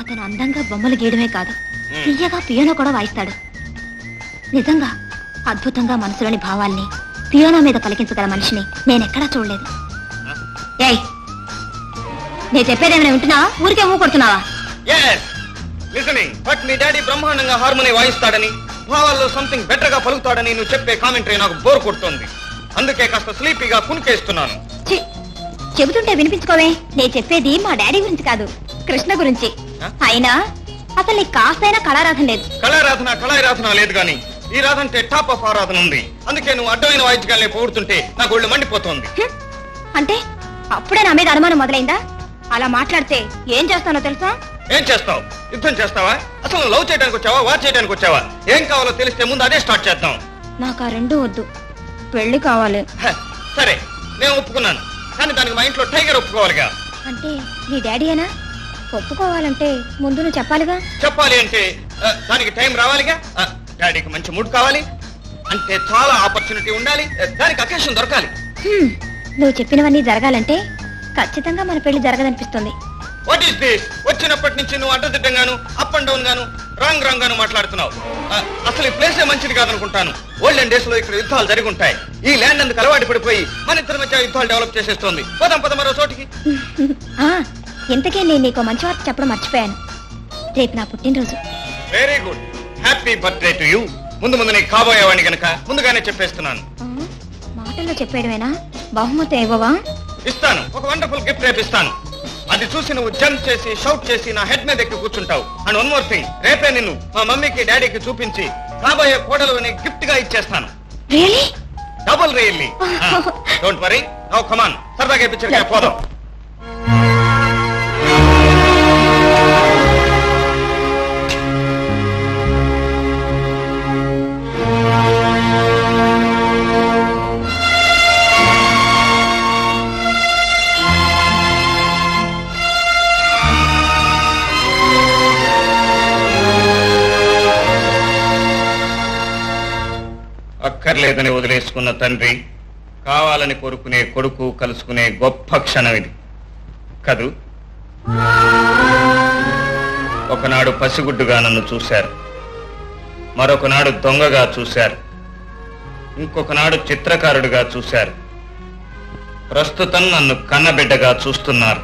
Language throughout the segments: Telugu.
అతను అందంగా బొమ్మలు గీయడమే కాదు. తీయగా పియానో కూడా వాయిస్తాడు. నిజంగా అద్భుతంగా మనసులోని భావాల్ని పియానో మీద పలికించగల మనిషిని నేనెక్కడా చూడలేదు. ఏయ్ నేను చెప్పేదేమైనా వింటున్నా ఊరికే ఊ కొడుతున్నావా? లిసనింగ్ బట్ మీ డాడీ బ్రహ్మాండంగా హార్మోని వాయిస్తాడని భావాల్లో సంథింగ్ బెటర్గా పలుకుతాడని నువ్వు చెప్పే కామెంటరీ నాకు బోర్ కొడుతుంది. అందుకే కాస్త స్లీపీగా కునికేస్తున్నాను. చెబుతుంటే వినిపించుకోవే. నేను చెప్పేది మా డాడీ గురించి కాదు కృష్ణ గురించి? అయినా అసలు నీకు కాస్తైనా కళారాధన లేదు. కళారాధన కళారాధన లేదు గాని ఈ రాధ అంటే టాప్ ఆఫ్ ఆరాధన ఉంది. అందుకే నువ్వు అడ్డమైన వాయిద్యాలనే పోగొడుతుంటే నాకు ఒళ్ళు మండిపోతుంది. అంటే అప్పుడే నా మీద అనుమానం మొదలైందా? అలా మాట్లాడితే ఏం చేస్తానో తెలుసా? ఏం చేస్తావు? యుద్ధం చేస్తావా? అసలు లవ్ చేయడానికి వచ్చావా? వాచ్ చేయడానికి వచ్చావా? ఏం కావాలో తెలిస్తే ముందు అదే స్టార్ట్ చేద్దాం. నాకు ఆ రెండు వద్దు. పెళ్ళి కావాలి. సరే నేను ఒప్పుకున్నాను. కానీ దానికి మా ఇంట్లో టైగర్ ఒప్పుకోవాలిగా. అంటే నీ డాడీయేనా ఒప్పుకోవాలంటే ముందు నువ్వు చెప్పాలిగా? చెప్పాలి అంటే ఆ, దానికి టైం రావాలిగా? ఆ, డాడీకి మంచి మూడ్ కావాలి. అంటే చాలా ఆపర్చునిటీ ఉండాలి. ఆ, దానికి అకేషన్ దొరకాలి. హ్మ్. నువ్వు చెప్పినవన్నీ జరగాలంటే ఖచ్చితంగా మన పెళ్ళి జరగదనిపిస్తుంది. వాట్ ఈస్ దిస్ వచ్చినప్పటి నుంచి నువ్వు అడ్డదిడ్డంగాను అప్ అండ్ డౌన్ గాను రాంగ్ రాంగ్ గాను మాట్లాడుతున్నావు. ఆ, అసలు ఈ ప్లేసే మంచిది కాదనుకుంటాను. ఓల్డెన్ డేస్లో ఇక్కడ యుద్ధాలు జరిగి ఉంటాయి ఈ ల్యాండ్ అందుకు అలవాటు పడిపోయి మన ఇద్దరి మధ్య యుద్ధాలు డెవలప్ చేసేస్తుంది. పోదాం పద మరో చోటికి. ఆ, ఇంతకే నేను నీకు మంచి వార్త చెప్పడం మర్చిపోయాను. రేపు నా పుట్టినరోజు. Very good happy birthday to you ముందు ముందు నీకు కాబోయేవాడిని గనక ముందుగానే చెప్పేస్తున్నాను. ఆ, మాటల్లో చెప్పేయడమేనా? బహుమతి ఇవ్వవా? ఇస్తాను. ఒక వండర్ఫుల్ గిఫ్ట్ రేపు ఇస్తాను. అది చూసి నువ్వు జంప్ చేసి షౌట్ చేసి నా హెడ్ మీద ఎక్కి కూర్చుంటావు. And one more thing. రేపే నిన్ను మా మమ్మీకి డాడీకి చూపించి కాబోయే కోడలు గిఫ్ట్గా ఇచ్చేస్తాను really double really don't worry now come on సరదాగా పిక్చర్ పోదాం అక్కర్లేదని వదిలేసుకున్న తండ్రి కావాలని కోరుకునే కొడుకు కలుసుకునే గొప్ప క్షణం ఇది. కదూ? ఒకనాడు పసిగుడ్డుగా నన్ను చూశారు. మరొకనాడు దొంగగా చూశారు. ఇంకొకనాడు చిత్రకారుడిగా చూశారు. ప్రస్తుతం నన్ను కన్నబిడ్డగా చూస్తున్నారు.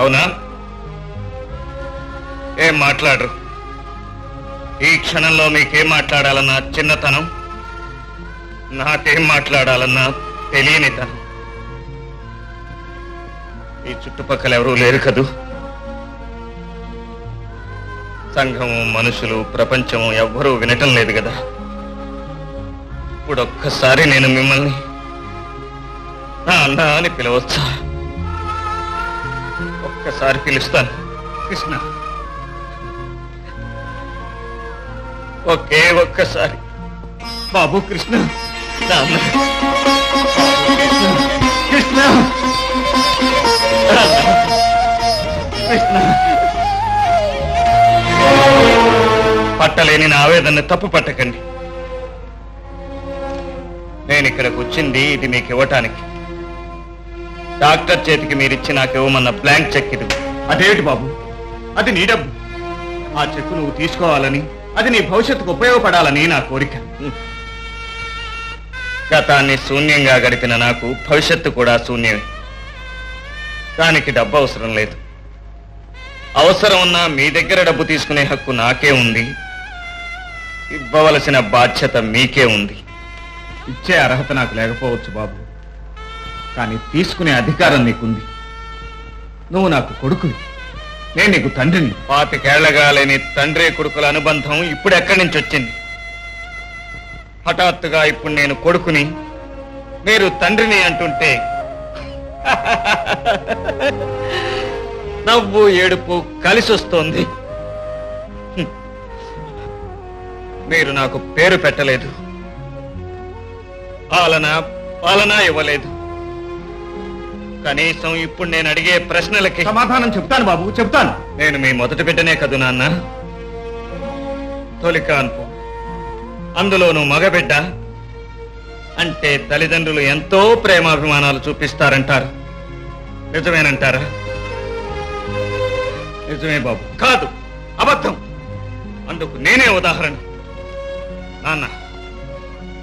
అవునా? ఏం మాట్లాడరు? ఈ క్షణంలో మీకేం మాట్లాడాలన్నా చిన్నతనం? నాకేం మాట్లాడాలన్నా తెలియని తను. ఈ చుట్టుపక్కల ఎవరూ లేరు కదూ? సంఘము మనుషులు ప్రపంచము ఎవ్వరూ వినటం లేదు కదా? ఇప్పుడు ఒక్కసారి నేను మిమ్మల్ని నా అన్న అని పిలవచ్చా? ఒక్కసారి పిలుస్తాను. కృష్ణ. ఒకే ఒక్కసారి. బాబు కృష్ణ. కృష్ణ. కృష్ణ. పట్టలేని నా ఆవేదన తప్పు పట్టకండి. నేను ఇక్కడికి వచ్చింది ఇది మీకు ఇవ్వటానికి. డాక్టర్ చేతికి మీరిచ్చి నాకు ఇవ్వమన్న బ్లాంక్ చెక్ ఇది. అదేమిటి బాబు? అది నీ డబ్బు. ఆ చెక్కు నువ్వు తీసుకోవాలని అది నీ భవిష్యత్తుకు ఉపయోగపడాలని నా కోరిక. గతాన్ని శూన్యంగా గడిపిన నాకు భవిష్యత్తు కూడా శూన్యమే. దానికి డబ్బు అవసరం లేదు. అవసరం ఉన్నా మీ దగ్గర డబ్బు తీసుకునే హక్కు నాకే ఉంది. ఇవ్వవలసిన బాధ్యత మీకే ఉంది. ఇచ్చే అర్హత నాకు లేకపోవచ్చు బాబు. కానీ తీసుకునే అధికారం నీకుంది. నువ్వు నాకు కొడుకువి. నేను నీకు తండ్రిని. పాతికేళ్ళగా లేని తండ్రి కొడుకుల అనుబంధం ఇప్పుడు ఎక్కడి నుంచి వచ్చింది? హఠాత్తుగా ఇప్పుడు నేను కొడుకుని మీరు తండ్రిని అంటుంటే నవ్వు ఏడుపు కలిసి వస్తోంది. హ్మ్. మీరు నాకు పేరు పెట్టలేదు. పాలన పాలన ఇవ్వలేదు. కనీసం ఇప్పుడు నేను అడిగే ప్రశ్నలకి సమాధానం చెప్తాను బాబు చెప్తాను. నేను మీ మొదటి బిడ్డనే కదు నాన్న? తొలి కాన్పు. అందులోనూ మగబిడ్డ అంటే తల్లిదండ్రులు ఎంతో ప్రేమాభిమానాలు చూపిస్తారంటారు. నిజమేనంటారా? నిజమే బాబు. కాదు అబద్ధం. అందుకు నేనే ఉదాహరణ. నాన్న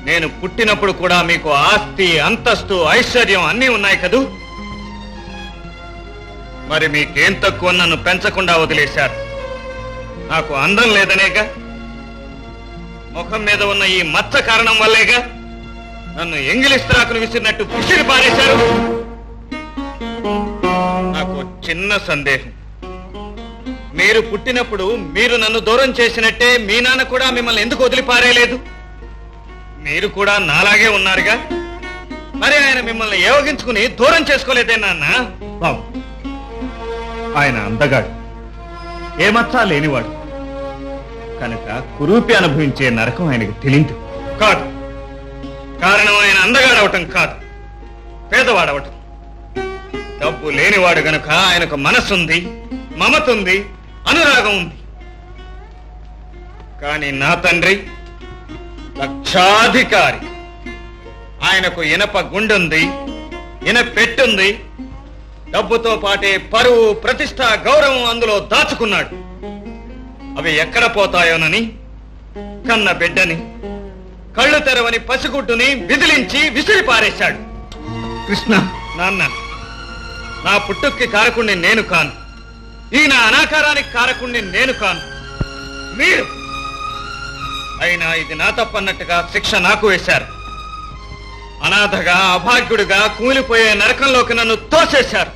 నేను పుట్టినప్పుడు కూడా మీకు ఆస్తి అంతస్తు ఐశ్వర్యం అన్నీ ఉన్నాయి కదూ? మరి మీకేం తక్కువ నన్ను పెంచకుండా వదిలేశారు? నాకు అందం లేదనేగా? ముఖం మీద ఉన్న ఈ మచ్చ కారణం వల్లేగా నన్ను ఎంగిలిస్త్రాకులు విసిరినట్టు పుష్టిని పారేశారు. నాకు చిన్న సందేహం. మీరు పుట్టినప్పుడు మీరు నన్ను దూరం చేసినట్టే మీ నాన్న కూడా మిమ్మల్ని ఎందుకు వదిలిపారేయలేదు మీరు కూడా నాలాగే ఉన్నారుగా? మరి ఆయన మిమ్మల్ని యోగించుకుని దూరం చేసుకోలేదే నాన్న? బాబు ఆయన అందగాడు. ఏ మచ్చా లేనివాడు. కనుక కురూపి అనుభవించే నరకం ఆయనకు తెలియదు. కాదు. కారణం ఆయన అందగాడవటం కాదు. పేదవాడవటం. డబ్బు లేనివాడు గనుక ఆయనకు మనసుంది మమతుంది అనురాగం ఉంది కానీ నా తండ్రి లక్షాధికారి. ఆయనకు ఇనప గుండుంది ఇన పెట్టుంది డబ్బుతో పాటే పరువు ప్రతిష్ట గౌరవం అందులో దాచుకున్నాడు. అవి ఎక్కడ పోతాయోనని? కన్న బిడ్డని కళ్ళు తెరవని పసిగుడ్డుని విదిలించి విసిరి పారేశాడు కృష్ణ నాన్న నా పుట్టుక్కి కారకుణ్ణి నేను కాను. ఈ నా అనాకారానికి కారకుణ్ణి నేను కాను. మీరు! అయినా ఇది నా తప్పన్నట్టుగా శిక్ష నాకు వేశారు. అనాథగా అభాగ్యుడిగా కూలిపోయే నరకంలోకి నన్ను తోసేశారు.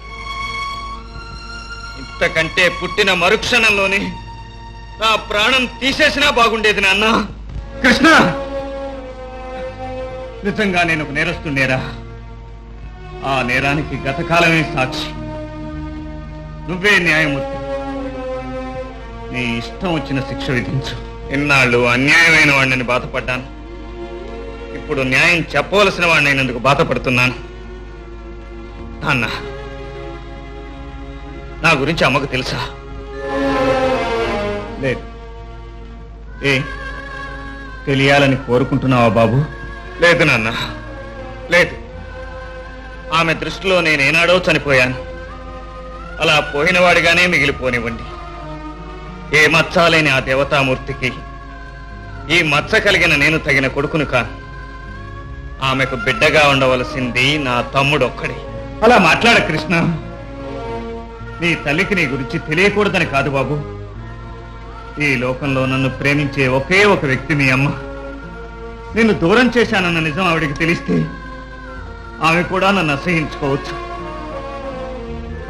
ఇంతకంటే పుట్టిన మరుక్షణంలోని నా ప్రాణం తీసేసినా బాగుండేది నాన్న. కృష్ణ! నిజంగా నేను ఒక నేరస్తుండేరా ఆ నేరానికి గతకాలమే సాక్షి. నువ్వే న్యాయమూర్తి. నీ ఇష్టం వచ్చిన శిక్ష విధించు. ఇన్నాళ్ళు అన్యాయమైన వాడిని బాధపడ్డాను. ఇప్పుడు న్యాయం చెప్పవలసిన వాడిని అయినందుకు బాధపడుతున్నాను. నాన్న నా గురించి అమ్మకు తెలుసా? లేదు. ఏ తెలియాలని కోరుకుంటున్నావా బాబు? లేదు నాన్న లేదు. ఆమె దృష్టిలో నేనేనాడో చనిపోయాను. అలా పోయినవాడిగానే మిగిలిపోనివ్వండి. ఏ మచ్చాలేని ఆ దేవతామూర్తికి ఈ మచ్చ కలిగిన నేను తగిన కొడుకును కాను. ఆమెకు బిడ్డగా ఉండవలసింది నా తమ్ముడు ఒక్కడే అలా మాట్లాడ కృష్ణ. నీ తల్లికి నీ గురించి తెలియకూడదని కాదు బాబు. ఈ లోకంలో నన్ను ప్రేమించే ఒకే ఒక వ్యక్తి మీ అమ్మ. నిన్ను దూరం చేశానన్న నిజం ఆవిడికి తెలిస్తే ఆమె కూడా నన్ను అసహించుకోవచ్చు.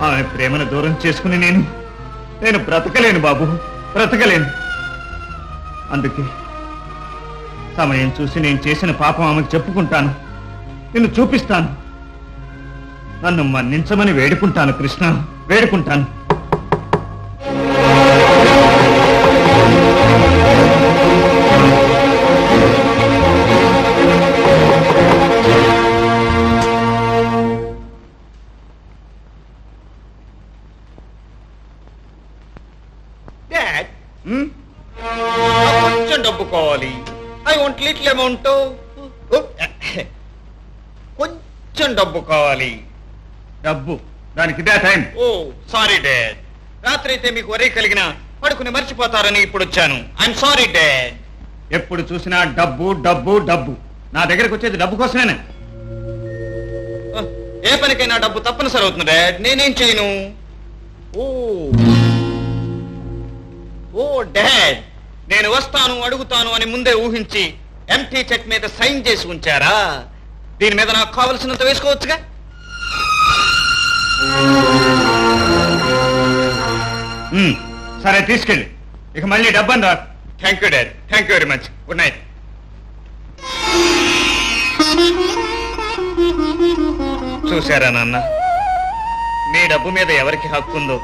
ఆమె ప్రేమను దూరం చేసుకుని నేను నేను బ్రతకలేను బాబు బ్రతకలేను. అందుకే సమయం చూసి నేను చేసిన పాపం ఆమెకు చెప్పుకుంటాను. నిన్ను చూపిస్తాను. నన్ను మన్నించమని వేడుకుంటాను కృష్ణ వేడుకుంటాను. డబ్బు. దానికి ఇదే టైం. ఓ సారీ డాడ్. రాత్రి అయితే మీకు వరే కలిగిన పడుకుని మర్చిపోతారని ఇప్పుడు వచ్చాను. I'm sorry dad. ఎప్పుడు చూసినా డబ్బు డబ్బు డబ్బు. నా దగ్గరకు వచ్చేది డబ్బు కోసమేనే. ఏ పనికైనా డబ్బు తప్పనిసరి అవుతుంది డాడ్. నేనేం చేయను? ఓ. Oh dad. నేను వస్తాను అడుగుతాను అని ముందే ఊహించి ఎంటీ చెక్ మీద సైన్ చేసి ఉంచారా? దీని మీద నాకు కావలసినంత వేసుకోవచ్చుగా? ఉమ్, సరే తీసుకెళ్ళి. ఇక మళ్ళీ డబ్బని రా thank you dad thank you very much good night చూశారా నాన్న? మీ డబ్బు మీద ఎవరికి హక్కు ఉందో?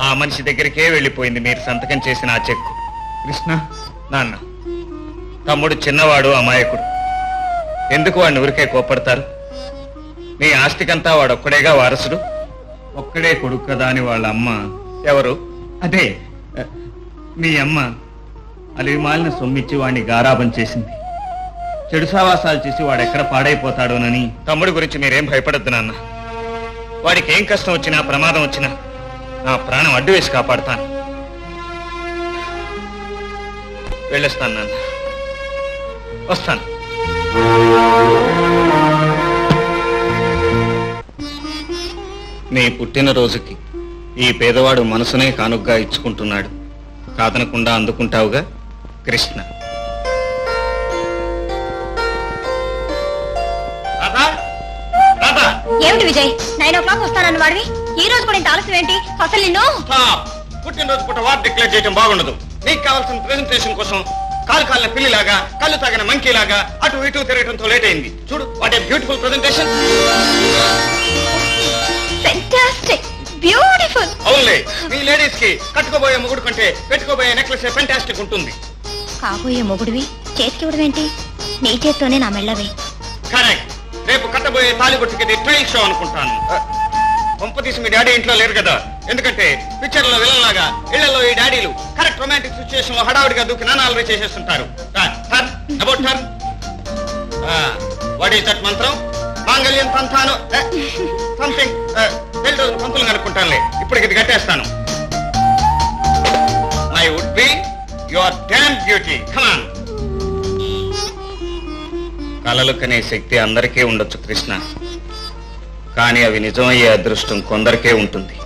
ఆ మనిషి దగ్గరికే వెళ్ళిపోయింది మీరు సంతకం చేసిన ఆ చెక్కు. కృష్ణ? నాన్న తమ్ముడు చిన్నవాడు అమాయకుడు. ఎందుకు వాడిని ఊరికే కోపడతారు మీ ఆస్తికంతా వాడొక్కడేగా వారసుడు? ఒక్కడే కొడుకు కదా అని వాళ్ళ అమ్మ ఎవరు? అదే మీ అమ్మ అలివిమాలిన సొమ్మిచ్చి వాడిని గారాబం చేసింది. చెడు సావాసాలు చేసి వాడు ఎక్కడ పాడైపోతాడోనని. తమ్ముడి గురించి మీరేం భయపడద్దు నాన్న. వాడికి ఏం కష్టం వచ్చినా ప్రమాదం వచ్చినా నా ప్రాణం అడ్డు వేసి కాపాడుతాను. వెళ్ళొస్తాను నాన్న. వస్తాను. నీ పుట్టినరోజుకి ఈ పేదవాడు మనసునే కానుగ్గా ఇచ్చుకుంటున్నాడు. కాదనకుండా అందుకుంటావుగా కృష్ణ. ఏమిటి విజయ్? నైన్ ఓ క్లాక్ వస్తానన్న వాడివి? ఈ రోజు కూడా ఇంత ఆలస్యం ఏంటి? అసలు నిన్ను? పుట్టినరోజు పూట వార్ డిక్లేర్ చేయడం బాగుండదు. నీకు కావాల్సిన ప్రెజెంటేషన్ కోసం కాలు కాలిన పిల్లిలాగా కళ్ళు తాగిన మంకీ లాగా అటు ఇటు తిరగడంతో లేట్ అయింది. చూడు what a beautiful presentation beautiful. అవునులే మీ లేడీస్కి కట్టుకోబోయే ముగుడు కంటే పెట్టుకోబోయే నెక్లెస్ ఫెంటాస్టిక్ ఉంటుంది. కాబోయే మొగుడివి చేతికి ఇవ్వడమేంటి నీ చేత్తోనే నా మెళ్ళవే. కరెక్ట్ రేపు కట్టబోయే తాలిబొట్టుకి ఇది ట్రయల్ షో అనుకుంటాను. పంప తీసి మీ డాడీ ఇంట్లో లేరు కదా? ఎందుకంటే పిక్చర్లో విలన్లాగా ఇళ్ళలో ఈ డాడీలు కరెక్ట్ రొమాంటిక్ సిచ్యుయేషన్లో హడావుడిగా దూకి నానాలు చేసేస్తుంటారు about turn what is that మంత్రం? మాంగళ్యం తంతాను. సంథింగ్ పెళ్ళి కనుక్కుంటానులే ఇప్పుడు ఇది కట్టేస్తాను. I would be your damn beauty come on కలలు కనే శక్తి అందరికీ ఉండొచ్చు కృష్ణ. కానీ అవి నిజమయ్యే అదృష్టం కొందరికే ఉంటుంది.